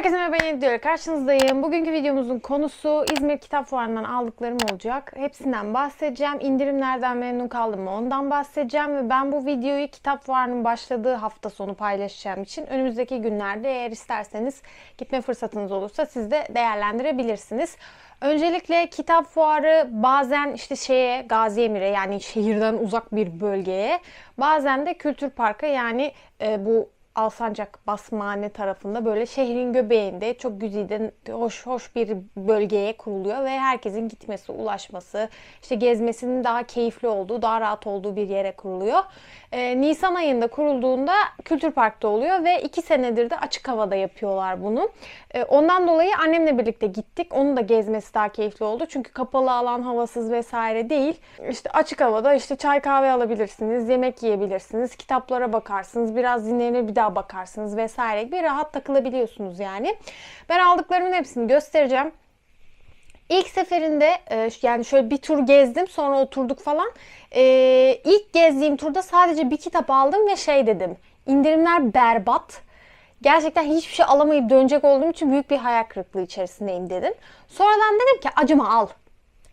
Herkese merhaba yeni videoyla karşınızdayım. Bugünkü videomuzun konusu İzmir Kitap Fuarı'ndan aldıklarım olacak. Hepsinden bahsedeceğim. İndirimlerden memnun kaldım mı ondan bahsedeceğim. Ve ben bu videoyu Kitap Fuarı'nın başladığı hafta sonu paylaşacağım için önümüzdeki günlerde eğer isterseniz gitme fırsatınız olursa siz de değerlendirebilirsiniz. Öncelikle kitap fuarı bazen işte şeye Gazi Emir'e yani şehirden uzak bir bölgeye bazen de kültür parka yani e, bu Alsancak Basmane tarafında böyle şehrin göbeğinde çok güzide hoş hoş bir bölgeye kuruluyor ve herkesin gitmesi, ulaşması, işte gezmesinin daha keyifli olduğu, daha rahat olduğu bir yere kuruluyor. Ee, Nisan ayında kurulduğunda Kültür Park'ta oluyor ve iki senedir de açık havada yapıyorlar bunu. Ee, ondan dolayı annemle birlikte gittik. Onun da gezmesi daha keyifli oldu. Çünkü kapalı alan havasız vesaire değil. İşte açık havada işte çay kahve alabilirsiniz, yemek yiyebilirsiniz, kitaplara bakarsınız, biraz dinlenir bir daha bakarsınız vesaire gibi rahat takılabiliyorsunuz yani. Ben aldıklarımın hepsini göstereceğim. İlk seferinde e, yani şöyle bir tur gezdim sonra oturduk falan. E, ilk gezdiğim turda sadece bir kitap aldım ve şey dedim. İndirimler berbat. Gerçekten hiçbir şey alamayıp dönecek olduğum için büyük bir hayal kırıklığı içerisindeyim dedim. Sonradan dedim ki acıma al.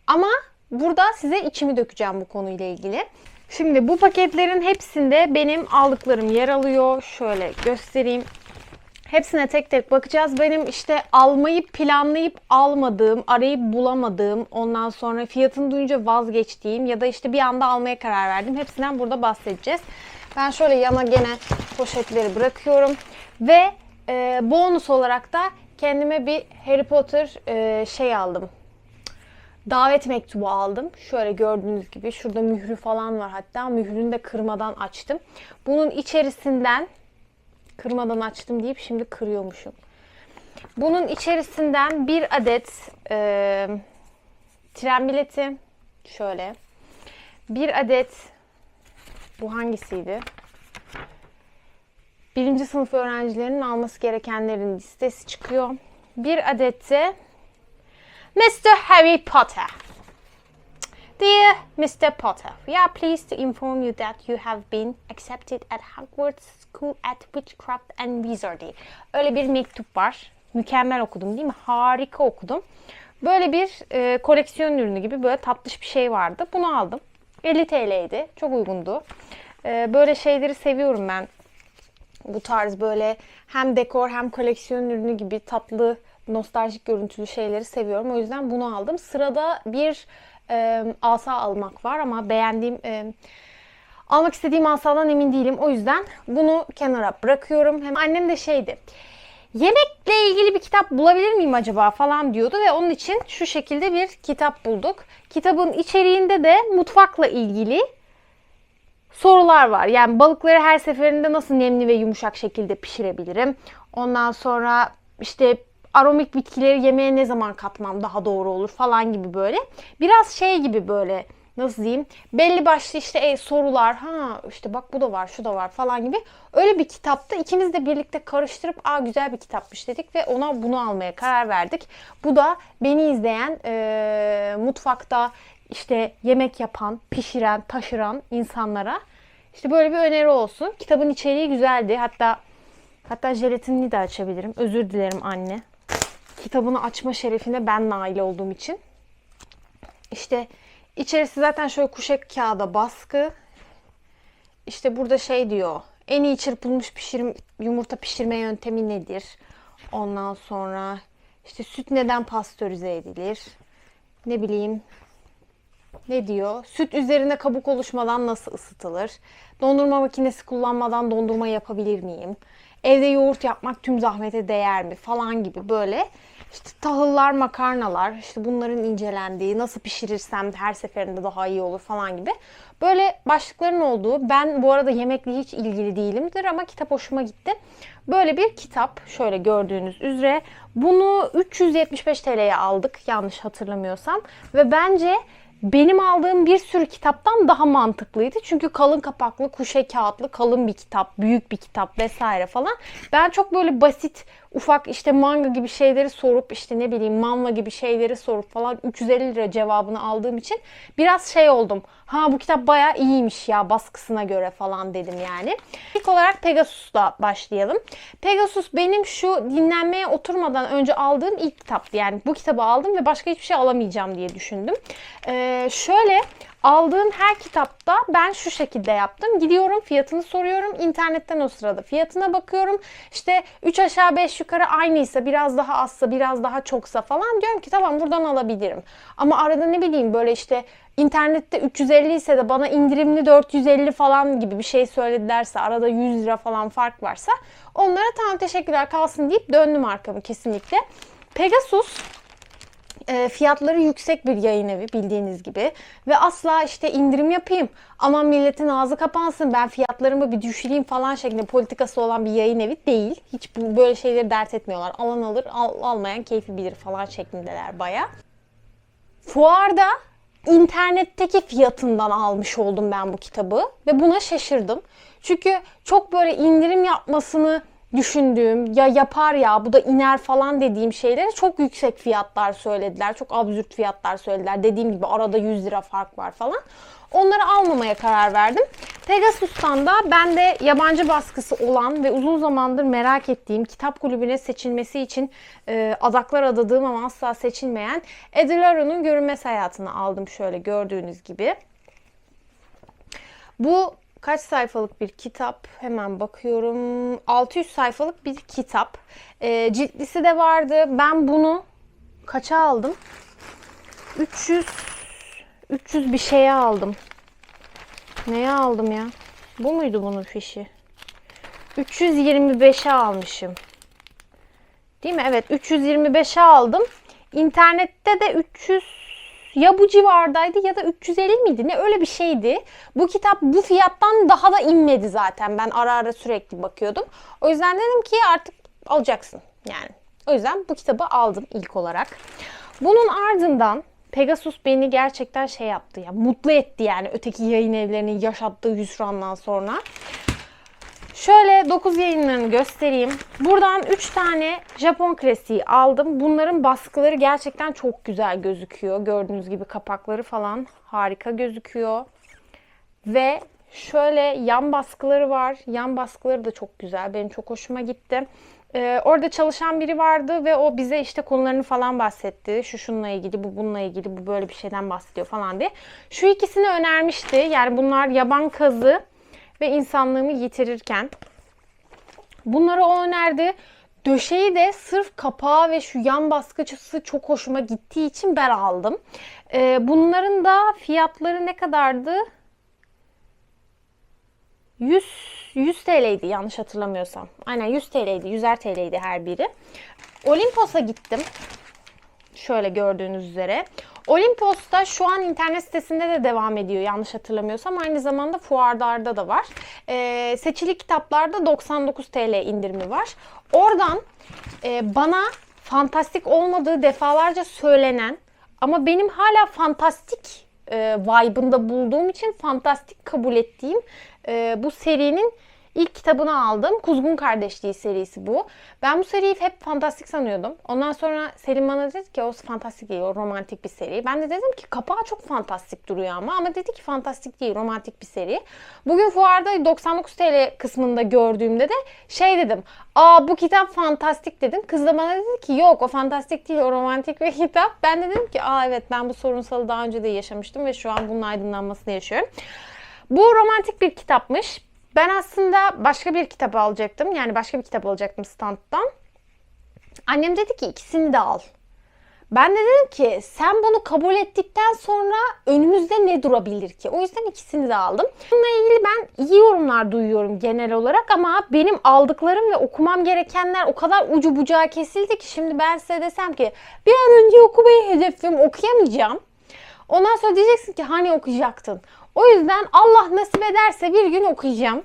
Ama burada size içimi dökeceğim bu konuyla ilgili. Şimdi bu paketlerin hepsinde benim aldıklarım yer alıyor. Şöyle göstereyim. Hepsine tek tek bakacağız. Benim işte almayı planlayıp almadığım, arayıp bulamadığım, ondan sonra fiyatını duyunca vazgeçtiğim ya da işte bir anda almaya karar verdim. Hepsinden burada bahsedeceğiz. Ben şöyle yana gene poşetleri bırakıyorum. Ve e, bonus olarak da kendime bir Harry Potter e, şey aldım. Davet mektubu aldım. Şöyle gördüğünüz gibi şurada mührü falan var hatta. Mührünü de kırmadan açtım. Bunun içerisinden kırmadan açtım deyip şimdi kırıyormuşum. Bunun içerisinden bir adet e, tren bileti şöyle. Bir adet bu hangisiydi? Birinci sınıf öğrencilerinin alması gerekenlerin listesi çıkıyor. Bir adet de Mr. Harry Potter. Dear Mr. Potter, we are pleased to inform you that you have been accepted at Hogwarts School at Witchcraft and Wizardry. Öyle bir mektup var. Mükemmel okudum değil mi? Harika okudum. Böyle bir e, koleksiyon ürünü gibi böyle tatlış bir şey vardı. Bunu aldım. 50 TL'ydi. Çok uygundu. E, böyle şeyleri seviyorum ben. Bu tarz böyle hem dekor hem koleksiyon ürünü gibi tatlı nostaljik görüntülü şeyleri seviyorum. O yüzden bunu aldım. Sırada bir e, asa almak var ama beğendiğim e, almak istediğim asadan emin değilim. O yüzden bunu kenara bırakıyorum. Hem annem de şeydi. Yemekle ilgili bir kitap bulabilir miyim acaba falan diyordu ve onun için şu şekilde bir kitap bulduk. Kitabın içeriğinde de mutfakla ilgili sorular var. Yani balıkları her seferinde nasıl nemli ve yumuşak şekilde pişirebilirim? Ondan sonra işte aromik bitkileri yemeğe ne zaman katmam daha doğru olur falan gibi böyle. Biraz şey gibi böyle nasıl diyeyim belli başlı işte e, sorular ha işte bak bu da var şu da var falan gibi öyle bir kitapta ikimiz de birlikte karıştırıp aa güzel bir kitapmış dedik ve ona bunu almaya karar verdik. Bu da beni izleyen e, mutfakta işte yemek yapan, pişiren, taşıran insanlara işte böyle bir öneri olsun. Kitabın içeriği güzeldi. Hatta hatta jelatinini de açabilirim. Özür dilerim anne kitabını açma şerefine ben nail olduğum için. İşte içerisi zaten şöyle kuşak kağıda baskı. İşte burada şey diyor. En iyi çırpılmış pişirim, yumurta pişirme yöntemi nedir? Ondan sonra işte süt neden pastörize edilir? Ne bileyim ne diyor? Süt üzerine kabuk oluşmadan nasıl ısıtılır? Dondurma makinesi kullanmadan dondurma yapabilir miyim? Evde yoğurt yapmak tüm zahmete değer mi? Falan gibi böyle işte tahıllar, makarnalar, işte bunların incelendiği, nasıl pişirirsem her seferinde daha iyi olur falan gibi. Böyle başlıkların olduğu, ben bu arada yemekle hiç ilgili değilimdir ama kitap hoşuma gitti. Böyle bir kitap, şöyle gördüğünüz üzere. Bunu 375 TL'ye aldık yanlış hatırlamıyorsam. Ve bence benim aldığım bir sürü kitaptan daha mantıklıydı. Çünkü kalın kapaklı, kuşe kağıtlı, kalın bir kitap, büyük bir kitap vesaire falan. Ben çok böyle basit, ufak işte manga gibi şeyleri sorup işte ne bileyim manva gibi şeyleri sorup falan 350 lira cevabını aldığım için biraz şey oldum. Ha bu kitap bayağı iyiymiş ya baskısına göre falan dedim yani. İlk olarak Pegasus'la başlayalım. Pegasus benim şu dinlenmeye oturmadan önce aldığım ilk kitaptı. Yani bu kitabı aldım ve başka hiçbir şey alamayacağım diye düşündüm. Ee, şöyle aldığım her kitapta ben şu şekilde yaptım. Gidiyorum fiyatını soruyorum. internetten o sırada fiyatına bakıyorum. İşte 3 aşağı 5 yukarı aynıysa biraz daha azsa biraz daha çoksa falan diyorum ki tamam buradan alabilirim. Ama arada ne bileyim böyle işte internette 350 ise de bana indirimli 450 falan gibi bir şey söyledilerse arada 100 lira falan fark varsa onlara tamam teşekkürler kalsın deyip döndüm arkamı kesinlikle. Pegasus e, fiyatları yüksek bir yayın evi bildiğiniz gibi ve asla işte indirim yapayım aman milletin ağzı kapansın ben fiyatlarımı bir düşüreyim falan şeklinde politikası olan bir yayın evi değil. Hiç böyle şeyleri dert etmiyorlar. Alan alır al- almayan keyfi bilir falan şeklindeler baya. Fuarda internetteki fiyatından almış oldum ben bu kitabı ve buna şaşırdım. Çünkü çok böyle indirim yapmasını düşündüğüm ya yapar ya bu da iner falan dediğim şeylere çok yüksek fiyatlar söylediler. Çok absürt fiyatlar söylediler. Dediğim gibi arada 100 lira fark var falan. Onları almamaya karar verdim. Pegasus'tan da ben de yabancı baskısı olan ve uzun zamandır merak ettiğim kitap kulübüne seçilmesi için e, adaklar adadığım ama asla seçilmeyen Eddie Larue'nun Görünmez Hayatını aldım şöyle gördüğünüz gibi. Bu kaç sayfalık bir kitap? Hemen bakıyorum. 600 sayfalık bir kitap. E, ciltlisi de vardı. Ben bunu kaça aldım? 300 300 bir şeye aldım. Neye aldım ya? Bu muydu bunun fişi? 325'e almışım. Değil mi? Evet 325'e aldım. İnternette de 300 ya bu civardaydı ya da 350 miydi? Ne öyle bir şeydi. Bu kitap bu fiyattan daha da inmedi zaten. Ben ara ara sürekli bakıyordum. O yüzden dedim ki artık alacaksın yani. O yüzden bu kitabı aldım ilk olarak. Bunun ardından Pegasus beni gerçekten şey yaptı ya mutlu etti yani öteki yayın evlerinin yaşattığı hüsrandan sonra. Şöyle 9 yayınlarını göstereyim. Buradan 3 tane Japon klasiği aldım. Bunların baskıları gerçekten çok güzel gözüküyor. Gördüğünüz gibi kapakları falan harika gözüküyor. Ve şöyle yan baskıları var. Yan baskıları da çok güzel. Benim çok hoşuma gitti. Ee, orada çalışan biri vardı ve o bize işte konularını falan bahsetti. Şu şununla ilgili, bu bununla ilgili, bu böyle bir şeyden bahsediyor falan diye. Şu ikisini önermişti. Yani bunlar yaban kazı ve insanlığımı yitirirken. Bunları o önerdi. Döşeyi de sırf kapağı ve şu yan baskıcısı çok hoşuma gittiği için ben aldım. Ee, bunların da fiyatları ne kadardı? 100 100 TL'ydi yanlış hatırlamıyorsam. Aynen 100 TL'ydi. 100'er TL'ydi her biri. Olimpos'a gittim. Şöyle gördüğünüz üzere. Olimpos'ta şu an internet sitesinde de devam ediyor yanlış hatırlamıyorsam. Aynı zamanda fuarlarda da var. Ee, seçili kitaplarda 99 TL indirimi var. Oradan e, bana fantastik olmadığı defalarca söylenen ama benim hala fantastik e, vibe'ında bulduğum için fantastik kabul ettiğim e, bu serinin ilk kitabını aldım. Kuzgun Kardeşliği serisi bu. Ben bu seriyi hep fantastik sanıyordum. Ondan sonra Selim bana dedi ki o fantastik değil, o romantik bir seri. Ben de dedim ki kapağı çok fantastik duruyor ama. Ama dedi ki fantastik değil, romantik bir seri. Bugün fuarda 99 TL kısmında gördüğümde de şey dedim. Aa bu kitap fantastik dedim. Kız da bana dedi ki yok o fantastik değil, o romantik bir kitap. Ben de dedim ki aa evet ben bu sorunsalı daha önce de yaşamıştım ve şu an bunun aydınlanmasını yaşıyorum. Bu romantik bir kitapmış. Ben aslında başka bir kitap alacaktım. Yani başka bir kitap alacaktım standtan. Annem dedi ki ikisini de al. Ben de dedim ki sen bunu kabul ettikten sonra önümüzde ne durabilir ki? O yüzden ikisini de aldım. Bununla ilgili ben iyi yorumlar duyuyorum genel olarak ama benim aldıklarım ve okumam gerekenler o kadar ucu bucağı kesildi ki şimdi ben size desem ki bir an önce okumayı hedefliyorum okuyamayacağım. Ondan sonra diyeceksin ki hani okuyacaktın. O yüzden Allah nasip ederse bir gün okuyacağım.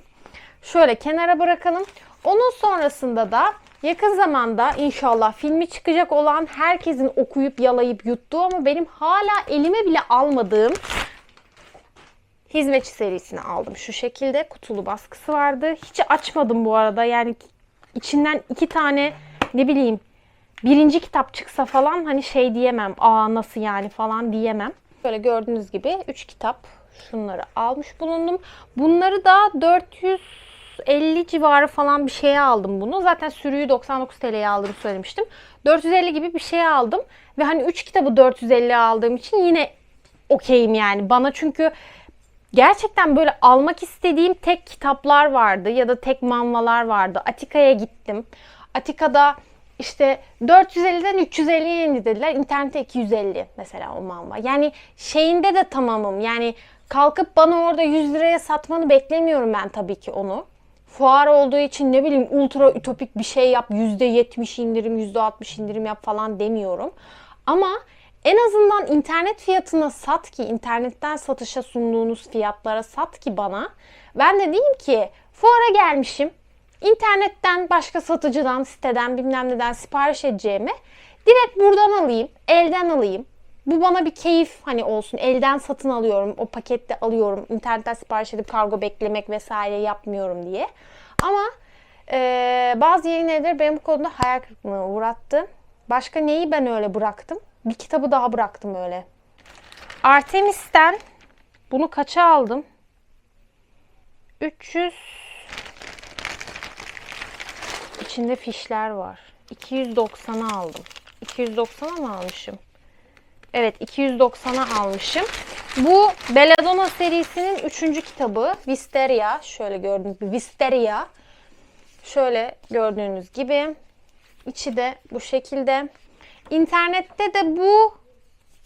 Şöyle kenara bırakalım. Onun sonrasında da yakın zamanda inşallah filmi çıkacak olan herkesin okuyup yalayıp yuttuğu ama benim hala elime bile almadığım Hizmetçi serisini aldım. Şu şekilde kutulu baskısı vardı. Hiç açmadım bu arada. Yani içinden iki tane ne bileyim birinci kitap çıksa falan hani şey diyemem. Aa nasıl yani falan diyemem. Böyle gördüğünüz gibi 3 kitap şunları almış bulundum. Bunları da 450 civarı falan bir şeye aldım bunu. Zaten sürüyü 99 TL'ye aldığımı söylemiştim. 450 gibi bir şey aldım. Ve hani 3 kitabı 450 aldığım için yine okeyim yani. Bana çünkü gerçekten böyle almak istediğim tek kitaplar vardı ya da tek manvalar vardı. Atika'ya gittim. Atika'da işte 450'den 350'ye indi dediler. İnternette 250 mesela o manva. Yani şeyinde de tamamım. Yani kalkıp bana orada 100 liraya satmanı beklemiyorum ben tabii ki onu. Fuar olduğu için ne bileyim ultra ütopik bir şey yap, %70 indirim, %60 indirim yap falan demiyorum. Ama en azından internet fiyatına sat ki, internetten satışa sunduğunuz fiyatlara sat ki bana. Ben de diyeyim ki fuara gelmişim. İnternetten başka satıcıdan, siteden bilmem neden sipariş edeceğime direkt buradan alayım, elden alayım. Bu bana bir keyif hani olsun. Elden satın alıyorum, o pakette alıyorum. İnternetten sipariş edip kargo beklemek vesaire yapmıyorum diye. Ama e, bazı yayın evleri benim bu konuda hayal kırıklığına uğrattı. Başka neyi ben öyle bıraktım? Bir kitabı daha bıraktım öyle. Artemis'ten bunu kaça aldım? 300 İçinde fişler var. 290'a aldım. 290'a mı almışım? Evet 290'a almışım. Bu Belladonna serisinin 3. kitabı. Wisteria. Şöyle gördüğünüz gibi Wisteria. Şöyle gördüğünüz gibi. İçi de bu şekilde. İnternette de bu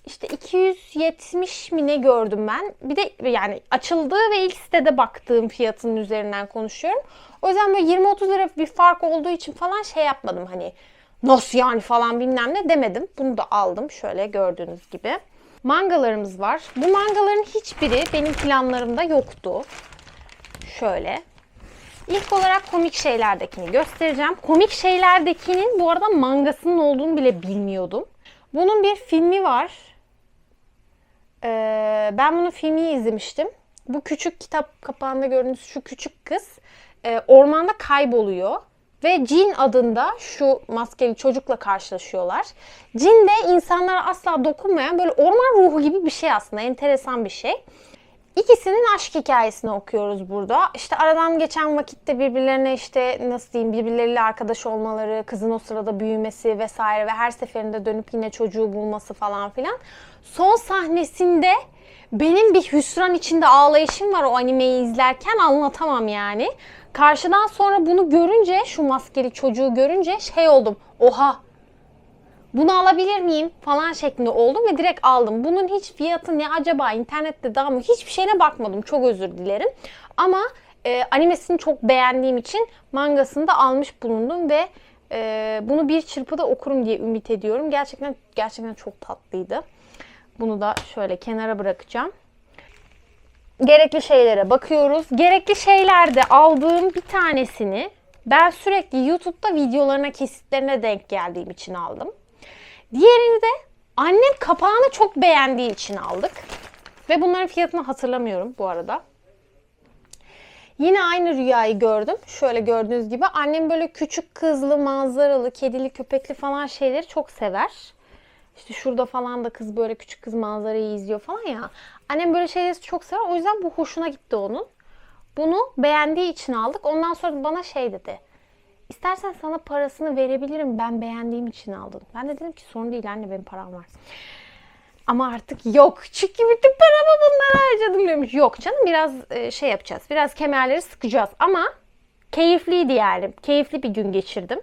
işte 270 mi ne gördüm ben. Bir de yani açıldığı ve ilk sitede baktığım fiyatının üzerinden konuşuyorum. O yüzden böyle 20-30 lira bir fark olduğu için falan şey yapmadım hani nasıl yani falan bilmem ne demedim. Bunu da aldım şöyle gördüğünüz gibi. Mangalarımız var. Bu mangaların hiçbiri benim planlarımda yoktu. Şöyle. İlk olarak komik şeylerdekini göstereceğim. Komik şeylerdekinin bu arada mangasının olduğunu bile bilmiyordum. Bunun bir filmi var. Ee, ben bunun filmini izlemiştim. Bu küçük kitap kapağında gördüğünüz şu küçük kız e, ormanda kayboluyor. Ve Cin adında şu maskeli çocukla karşılaşıyorlar. Cin de insanlara asla dokunmayan böyle orman ruhu gibi bir şey aslında. Enteresan bir şey. İkisinin aşk hikayesini okuyoruz burada. İşte aradan geçen vakitte birbirlerine işte nasıl diyeyim birbirleriyle arkadaş olmaları, kızın o sırada büyümesi vesaire ve her seferinde dönüp yine çocuğu bulması falan filan. Son sahnesinde benim bir hüsran içinde ağlayışım var o animeyi izlerken anlatamam yani. Karşıdan sonra bunu görünce şu maskeli çocuğu görünce şey oldum. Oha bunu alabilir miyim falan şeklinde oldum ve direkt aldım. Bunun hiç fiyatı ne acaba internette daha mı hiçbir şeyine bakmadım çok özür dilerim. Ama e, animesini çok beğendiğim için mangasını da almış bulundum ve e, bunu bir çırpıda okurum diye ümit ediyorum. Gerçekten gerçekten çok tatlıydı. Bunu da şöyle kenara bırakacağım. Gerekli şeylere bakıyoruz. Gerekli şeylerde aldığım bir tanesini ben sürekli YouTube'da videolarına, kesitlerine denk geldiğim için aldım. Diğerini de annem kapağını çok beğendiği için aldık. Ve bunların fiyatını hatırlamıyorum bu arada. Yine aynı rüyayı gördüm. Şöyle gördüğünüz gibi annem böyle küçük kızlı, manzaralı, kedili, köpekli falan şeyleri çok sever. İşte şurada falan da kız böyle küçük kız manzarayı izliyor falan ya. Annem böyle şeyleri çok sever. O yüzden bu hoşuna gitti onun. Bunu beğendiği için aldık. Ondan sonra bana şey dedi. İstersen sana parasını verebilirim. Ben beğendiğim için aldım. Ben de dedim ki sorun değil anne benim param var. Ama artık yok. Çünkü bütün paramı bunlara harcadım demiş. Yok canım biraz e, şey yapacağız. Biraz kemerleri sıkacağız. Ama keyifliydi yani. Keyifli bir gün geçirdim.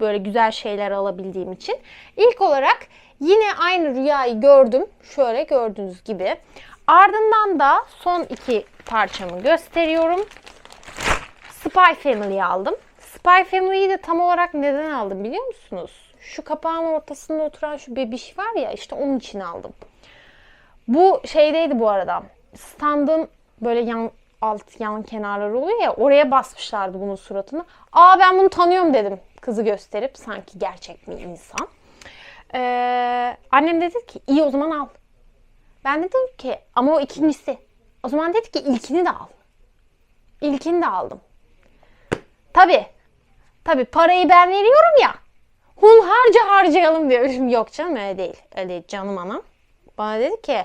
Böyle güzel şeyler alabildiğim için. İlk olarak yine aynı rüyayı gördüm. Şöyle gördüğünüz gibi. Ardından da son iki parçamı gösteriyorum. Spy Family'yi aldım. Spy Family'yi de tam olarak neden aldım biliyor musunuz? Şu kapağın ortasında oturan şu bebiş var ya işte onun için aldım. Bu şeydeydi bu arada. Standın böyle yan alt yan kenarları oluyor ya oraya basmışlardı bunun suratını. Aa ben bunu tanıyorum dedim kızı gösterip sanki gerçek bir insan. Ee, annem dedi ki iyi o zaman al. Ben de dedim ki ama o ikincisi. O zaman dedi ki ilkini de al. İlkini de aldım. Tabi. Tabi parayı ben veriyorum ya. hunharca harcayalım diyorum. Yok canım öyle değil. Öyle değil canım anam. Bana dedi ki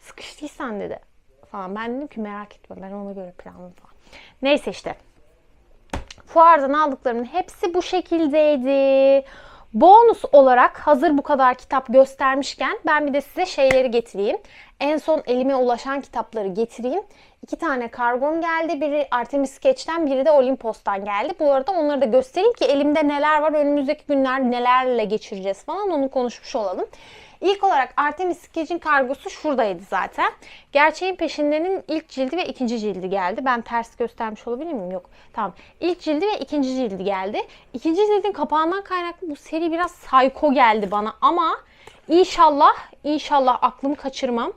sıkıştıysan dedi falan. Ben dedim ki merak etme ben ona göre planladım falan. Neyse işte. Fuardan aldıklarımın hepsi bu şekildeydi. Bonus olarak hazır bu kadar kitap göstermişken ben bir de size şeyleri getireyim. En son elime ulaşan kitapları getireyim. İki tane kargom geldi. Biri Artemis Sketch'ten biri de Olimpos'tan geldi. Bu arada onları da göstereyim ki elimde neler var. Önümüzdeki günler nelerle geçireceğiz falan onu konuşmuş olalım. İlk olarak Artemis Sketch'in kargosu şuradaydı zaten. Gerçeğin peşindenin ilk cildi ve ikinci cildi geldi. Ben ters göstermiş olabilir miyim? Yok. Tamam. İlk cildi ve ikinci cildi geldi. İkinci cildin kapağından kaynaklı bu seri biraz psycho geldi bana ama inşallah inşallah aklımı kaçırmam.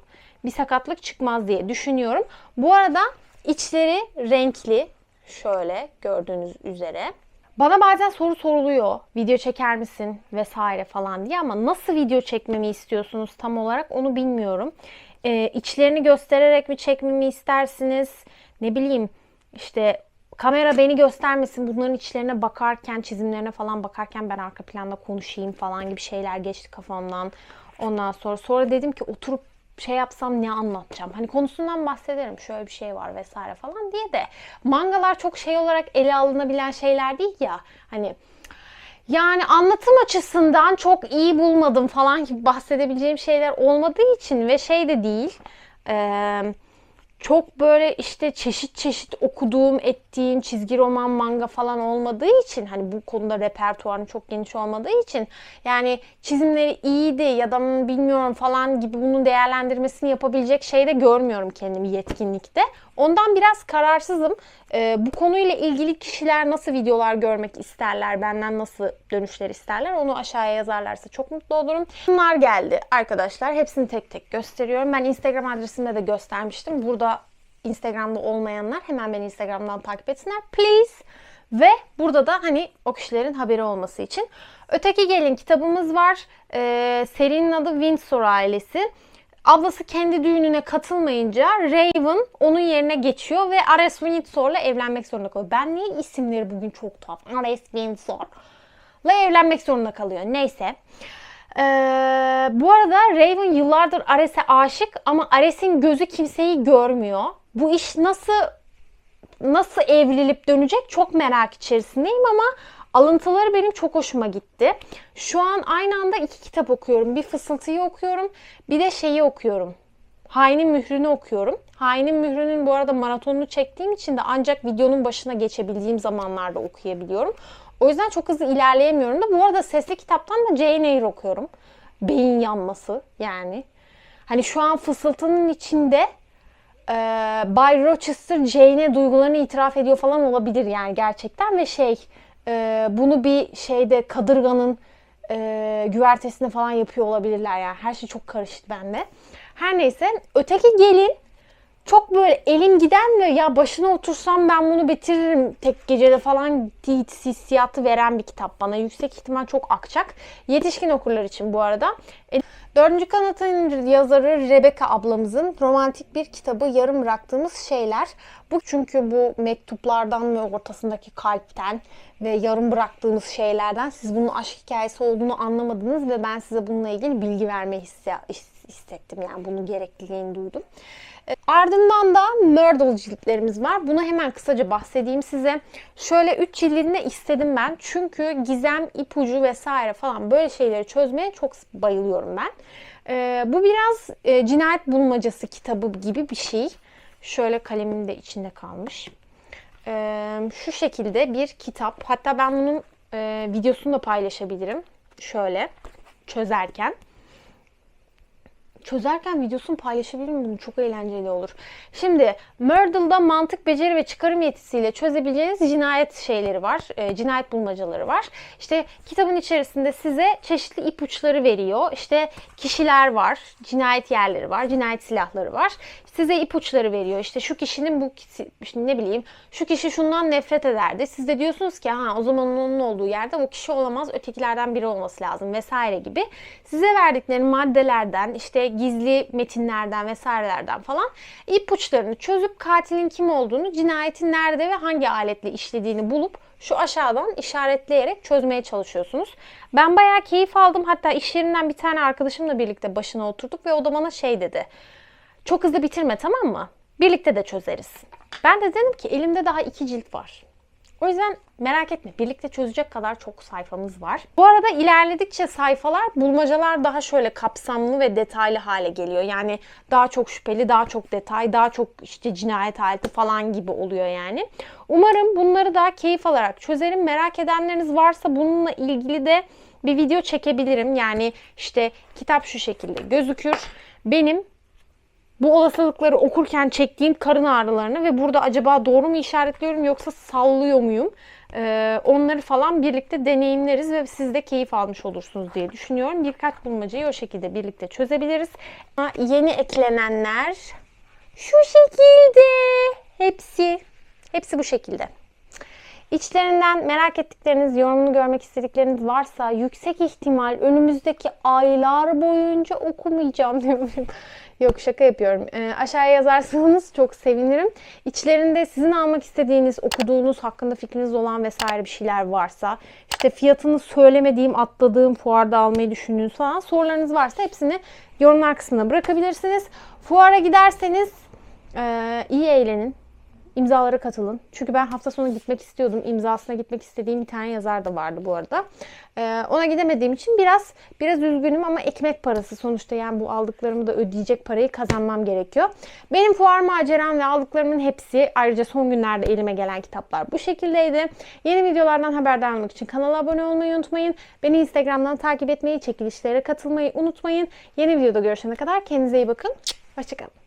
Bir sakatlık çıkmaz diye düşünüyorum. Bu arada içleri renkli. Şöyle gördüğünüz üzere. Bana bazen soru soruluyor. Video çeker misin vesaire falan diye ama nasıl video çekmemi istiyorsunuz tam olarak onu bilmiyorum. Ee, içlerini göstererek mi çekmemi istersiniz? Ne bileyim işte kamera beni göstermesin bunların içlerine bakarken çizimlerine falan bakarken ben arka planda konuşayım falan gibi şeyler geçti kafamdan. Ondan sonra sonra dedim ki oturup şey yapsam ne anlatacağım? Hani konusundan bahsederim. Şöyle bir şey var vesaire falan diye de mangalar çok şey olarak ele alınabilen şeyler değil ya. Hani yani anlatım açısından çok iyi bulmadım falan gibi bahsedebileceğim şeyler olmadığı için ve şey de değil. Eee çok böyle işte çeşit çeşit okuduğum, ettiğim çizgi roman, manga falan olmadığı için hani bu konuda repertuarın çok geniş olmadığı için yani çizimleri iyiydi ya da bilmiyorum falan gibi bunun değerlendirmesini yapabilecek şey de görmüyorum kendimi yetkinlikte. Ondan biraz kararsızım. Ee, bu konuyla ilgili kişiler nasıl videolar görmek isterler, benden nasıl dönüşler isterler onu aşağıya yazarlarsa çok mutlu olurum. Bunlar geldi arkadaşlar. Hepsini tek tek gösteriyorum. Ben Instagram adresimde de göstermiştim. Burada Instagram'da olmayanlar hemen beni Instagram'dan takip etsinler. Please. Ve burada da hani o kişilerin haberi olması için. Öteki Gelin kitabımız var. Ee, serinin adı Windsor ailesi. Ablası kendi düğününe katılmayınca Raven onun yerine geçiyor ve Ares Windsor'la evlenmek zorunda kalıyor. Ben niye isimleri bugün çok tuhaf? Ares Windsor'la evlenmek zorunda kalıyor. Neyse. Ee, bu arada Raven yıllardır Ares'e aşık ama Ares'in gözü kimseyi görmüyor. Bu iş nasıl nasıl evrilip dönecek çok merak içerisindeyim ama alıntıları benim çok hoşuma gitti. Şu an aynı anda iki kitap okuyorum. Bir Fısıltıyı okuyorum, bir de şeyi okuyorum. Hainin Mührünü okuyorum. Hainin Mührü'nün bu arada maratonunu çektiğim için de ancak videonun başına geçebildiğim zamanlarda okuyabiliyorum. O yüzden çok hızlı ilerleyemiyorum da bu arada sesli kitaptan da Jane Eyre okuyorum. Beyin yanması yani. Hani şu an fısıltının içinde e, Bay Rochester Jane'e duygularını itiraf ediyor falan olabilir yani gerçekten ve şey e, bunu bir şeyde kadırganın e, güvertesinde falan yapıyor olabilirler yani her şey çok karıştı bende. Her neyse öteki gelin çok böyle elim giden ve ya başına otursam ben bunu bitiririm tek gecede falan hissiyatı veren bir kitap bana. Yüksek ihtimal çok akacak. Yetişkin okurlar için bu arada. E, dördüncü kanatın yazarı Rebecca ablamızın romantik bir kitabı yarım bıraktığımız şeyler. Bu çünkü bu mektuplardan ve ortasındaki kalpten ve yarım bıraktığımız şeylerden siz bunun aşk hikayesi olduğunu anlamadınız ve ben size bununla ilgili bilgi vermeyi hissettim. Yani bunun gerekliliğini duydum. Ardından da Myrtle ciltlerimiz var. Bunu hemen kısaca bahsedeyim size. Şöyle 3 cildini istedim ben. Çünkü gizem, ipucu vesaire falan böyle şeyleri çözmeye çok bayılıyorum ben. Ee, bu biraz e, cinayet bulmacası kitabı gibi bir şey. Şöyle kalemim de içinde kalmış. Şu şekilde bir kitap. Hatta ben bunun e, videosunu da paylaşabilirim. Şöyle çözerken çözerken videosunu paylaşabilir miyim? Çok eğlenceli olur. Şimdi Myrtle'da mantık, beceri ve çıkarım yetisiyle çözebileceğiniz cinayet şeyleri var. E, cinayet bulmacaları var. İşte kitabın içerisinde size çeşitli ipuçları veriyor. İşte kişiler var, cinayet yerleri var, cinayet silahları var. Size ipuçları veriyor. İşte şu kişinin bu işte ne bileyim şu kişi şundan nefret ederdi. Siz de diyorsunuz ki ha o zaman onun olduğu yerde o kişi olamaz, ötekilerden biri olması lazım vesaire gibi. Size verdikleri maddelerden işte gizli metinlerden vesairelerden falan ipuçlarını çözüp katilin kim olduğunu, cinayetin nerede ve hangi aletle işlediğini bulup şu aşağıdan işaretleyerek çözmeye çalışıyorsunuz. Ben bayağı keyif aldım. Hatta iş yerinden bir tane arkadaşımla birlikte başına oturduk ve o da bana şey dedi. Çok hızlı bitirme tamam mı? Birlikte de çözeriz. Ben de dedim ki elimde daha iki cilt var. O yüzden merak etme birlikte çözecek kadar çok sayfamız var. Bu arada ilerledikçe sayfalar bulmacalar daha şöyle kapsamlı ve detaylı hale geliyor. Yani daha çok şüpheli, daha çok detay, daha çok işte cinayet aleti falan gibi oluyor yani. Umarım bunları daha keyif alarak çözerim. Merak edenleriniz varsa bununla ilgili de bir video çekebilirim. Yani işte kitap şu şekilde gözükür. Benim bu olasılıkları okurken çektiğim karın ağrılarını ve burada acaba doğru mu işaretliyorum yoksa sallıyor muyum? Ee, onları falan birlikte deneyimleriz ve siz de keyif almış olursunuz diye düşünüyorum. Birkaç bulmacayı o şekilde birlikte çözebiliriz. Ama Yeni eklenenler şu şekilde. Hepsi. Hepsi bu şekilde. İçlerinden merak ettikleriniz, yorumunu görmek istedikleriniz varsa yüksek ihtimal önümüzdeki aylar boyunca okumayacağım diyorum. Yok şaka yapıyorum. Ee, aşağıya yazarsanız çok sevinirim. İçlerinde sizin almak istediğiniz, okuduğunuz, hakkında fikriniz olan vesaire bir şeyler varsa, işte fiyatını söylemediğim, atladığım, fuarda almayı düşündüğünüz falan sorularınız varsa hepsini yorumlar kısmına bırakabilirsiniz. Fuara giderseniz ee, iyi eğlenin. İmzalara katılın. Çünkü ben hafta sonu gitmek istiyordum. İmzasına gitmek istediğim bir tane yazar da vardı bu arada. Ee, ona gidemediğim için biraz biraz üzgünüm ama ekmek parası sonuçta yani bu aldıklarımı da ödeyecek parayı kazanmam gerekiyor. Benim fuar maceram ve aldıklarımın hepsi ayrıca son günlerde elime gelen kitaplar bu şekildeydi. Yeni videolardan haberdar olmak için kanala abone olmayı unutmayın. Beni Instagram'dan takip etmeyi, çekilişlere katılmayı unutmayın. Yeni videoda görüşene kadar kendinize iyi bakın. Hoşçakalın.